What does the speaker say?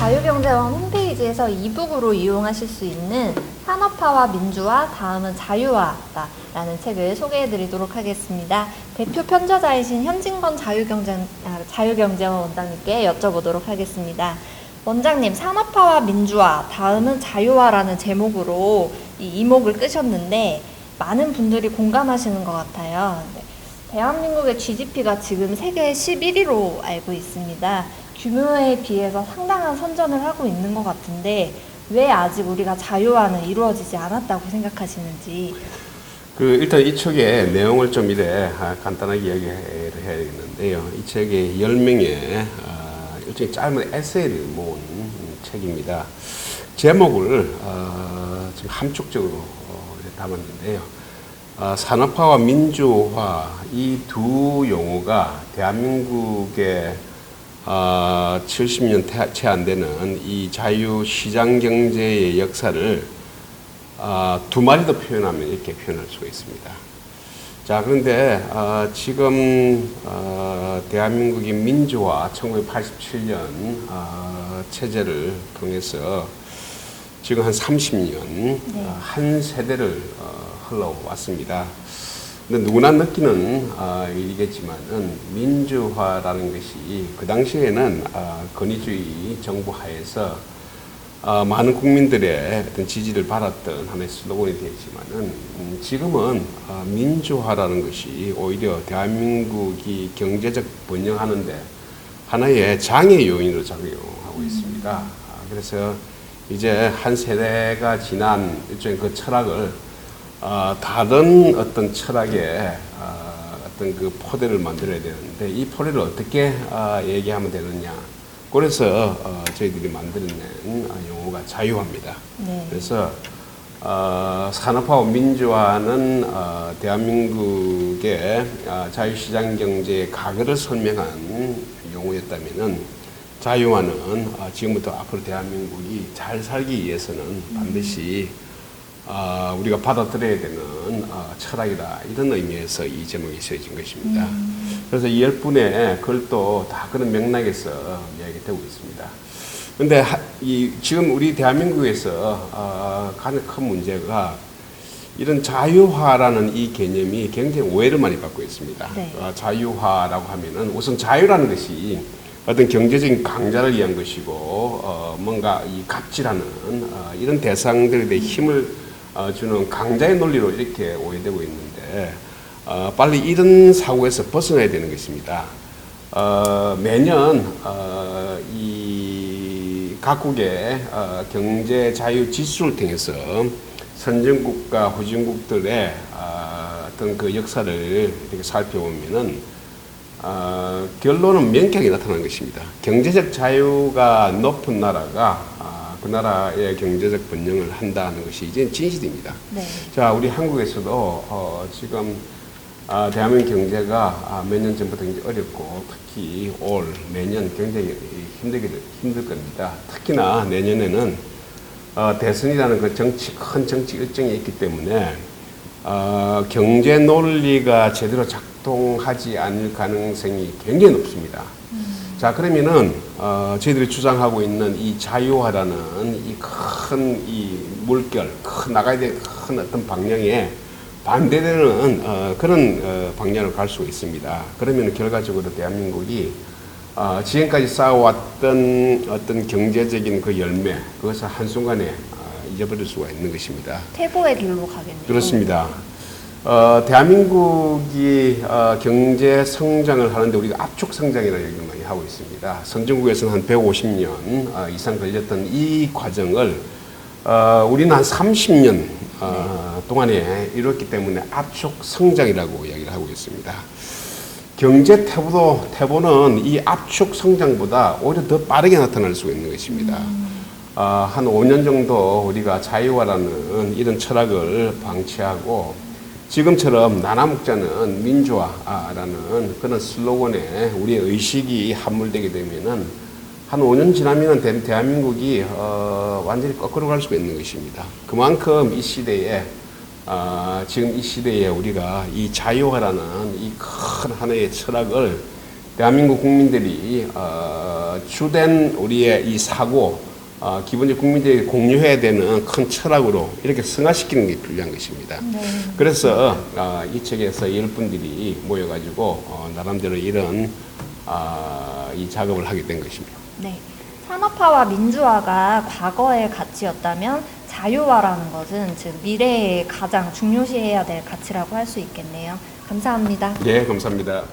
대한민국에서 이북으로 이용하실 수 있는 산업화와 민주화, 다음은 자유화다 라는 책을 소개해 드리도록 하겠습니다. 대표 편저자이신 현진건 자유경제, 아, 자유경제원 원장님께 여쭤보도록 하겠습니다. 원장님, 산업화와 민주화, 다음은 자유화라는 제목으로 이 이목을 끄셨는데 많은 분들이 공감하시는 것 같아요. 네. 대한민국의 GDP가 지금 세계 11위로 알고 있습니다. 규모에 비해서 상당한 선전을 하고 있는 것 같은데 왜 아직 우리가 자유화는 이루어지지 않았다고 생각하시는지 그 일단 이 책의 내용을 좀 이래 아, 간단하게 이야기를 해야겠는데요. 이 책에 10명의 아, 일종의 짧은 에세이를 모은 책입니다. 제목을 어, 지금 함축적으로 어, 담았는데요. 아, 산업화와 민주화 이 두 용어가 대한민국의 아, 70년 채 안 되는 이 자유 시장 경제의 역사를 아, 두 마리 더 표현하면 이렇게 표현할 수가 있습니다. 자, 그런데 아, 지금 아, 대한민국이 민주화 1987년 아, 체제를 통해서 지금 한 30년 아, 한 세대를 어, 흘러왔습니다. 근데 누구나 느끼는 아, 일이겠지만은 민주화라는 것이 그 당시에는 아, 권위주의 정부 하에서 아, 많은 국민들의 어떤 지지를 받았던 하나의 슬로건이 되었지만은 음, 지금은 아, 민주화라는 것이 오히려 대한민국이 경제적 번영하는데 하나의 장애 요인으로 작용하고 있습니다. 아, 그래서 이제 한 세대가 지난 일종의 그 철학을 어, 다른 어떤 철학의 어, 어떤 그 포대를 만들어야 되는데 이 포대를 어떻게 어, 얘기하면 되느냐. 그래서 어, 저희들이 만들어낸 어, 용어가 자유화입니다. 네. 그래서 어, 산업화와 민주화는 어, 대한민국의 어, 자유시장 경제의 가거를 설명한 용어였다면은 자유화는 어, 지금부터 앞으로 대한민국이 잘 살기 위해서는 반드시 어, 우리가 받아들여야 되는 어, 철학이다 이런 의미에서 이 제목이 쓰여진 것입니다. 그래서 이 열 분의 글도 다 그런 맥락에서 이야기되고 있습니다. 근데 하- 이 지금 우리 대한민국에서 어, 가장 큰 문제가 이런 자유화라는 이 개념이 굉장히 오해를 많이 받고 있습니다. 네. 어, 자유화라고 하면은 우선 자유라는 것이 어떤 경제적인 강자를 위한 것이고 어, 뭔가 이 갑질하는 어, 이런 대상들에 대해 힘을 어, 주는 강자의 논리로 이렇게 오해되고 있는데 어, 빨리 이런 사고에서 벗어나야 되는 것입니다. 어, 매년 어, 이 각국의 어, 경제 자유 지수를 통해서 선진국과 후진국들의 어, 어떤 그 역사를 이렇게 살펴보면은 어, 결론은 명쾌하게 나타나는 것입니다. 경제적 자유가 높은 나라가 아, 그 나라의 경제적 번영을 한다는 것이 이제 진실입니다. 네. 자, 우리 한국에서도 어, 지금 아, 대한민국 경제가 아, 몇 년 전부터 굉장히 어렵고 특히 올 내년 굉장히 힘들게 힘들 겁니다. 특히나 내년에는 어, 대선이라는 그 정치 큰 정치 일정이 있기 때문에 어, 경제 논리가 제대로 작 동하지 않을 가능성이 굉장히 높습니다. 자 그러면은 어, 저희들이 주장하고 있는 이 자유화라는 이 큰 이 물결, 큰 나가야 될 큰 어떤 방향에 반대되는 어, 그런 어, 방향으로 갈 수가 있습니다. 그러면 결과적으로 대한민국이 어, 지금까지 쌓아왔던 어떤 경제적인 그 열매 그것을 한순간에 어, 잊어버릴 수가 있는 것입니다. 퇴보의 길로 가겠네요. 그렇습니다. 어, 대한민국이 어, 경제 성장을 하는데 우리가 압축 성장이라는 얘기를 많이 하고 있습니다. 선진국에서는 한 150년 어, 이상 걸렸던 이 과정을 어, 우리는 한 30년 어, 동안에 이뤘기 때문에 압축 성장이라고 이야기를 하고 있습니다. 경제 태보도 태보는 이 압축 성장보다 오히려 더 빠르게 나타날 수가 있는 것입니다. 아, 한 5년 정도 우리가 자유화라는 이런 철학을 방치하고 지금처럼 나나 먹자는 민주화라는 그런 슬로건에 우리의 의식이 함몰되게 되면은 한 5년 지나면 대- 대한민국이 어, 완전히 거꾸로 갈 수가 있는 것입니다. 그만큼 이 시대에 아, 지금 이 시대에 우리가 이 자유화라는 이 큰 하나의 철학을 대한민국 국민들이 어, 주된 우리의 이 사고 어, 기본적으로 국민들에게 공유해야 되는 큰 철학으로 이렇게 승화시키는 게 필요한 것입니다. 네. 그래서 어, 이 책에서 열 분들이 모여가지고 어, 나름대로 이런 어, 이 작업을 하게 된 것입니다. 네. 산업화와 민주화가 과거의 가치였다면 자유화라는 것은 즉 미래에 가장 중요시해야 될 가치라고 할 수 있겠네요. 감사합니다. 네, 감사합니다.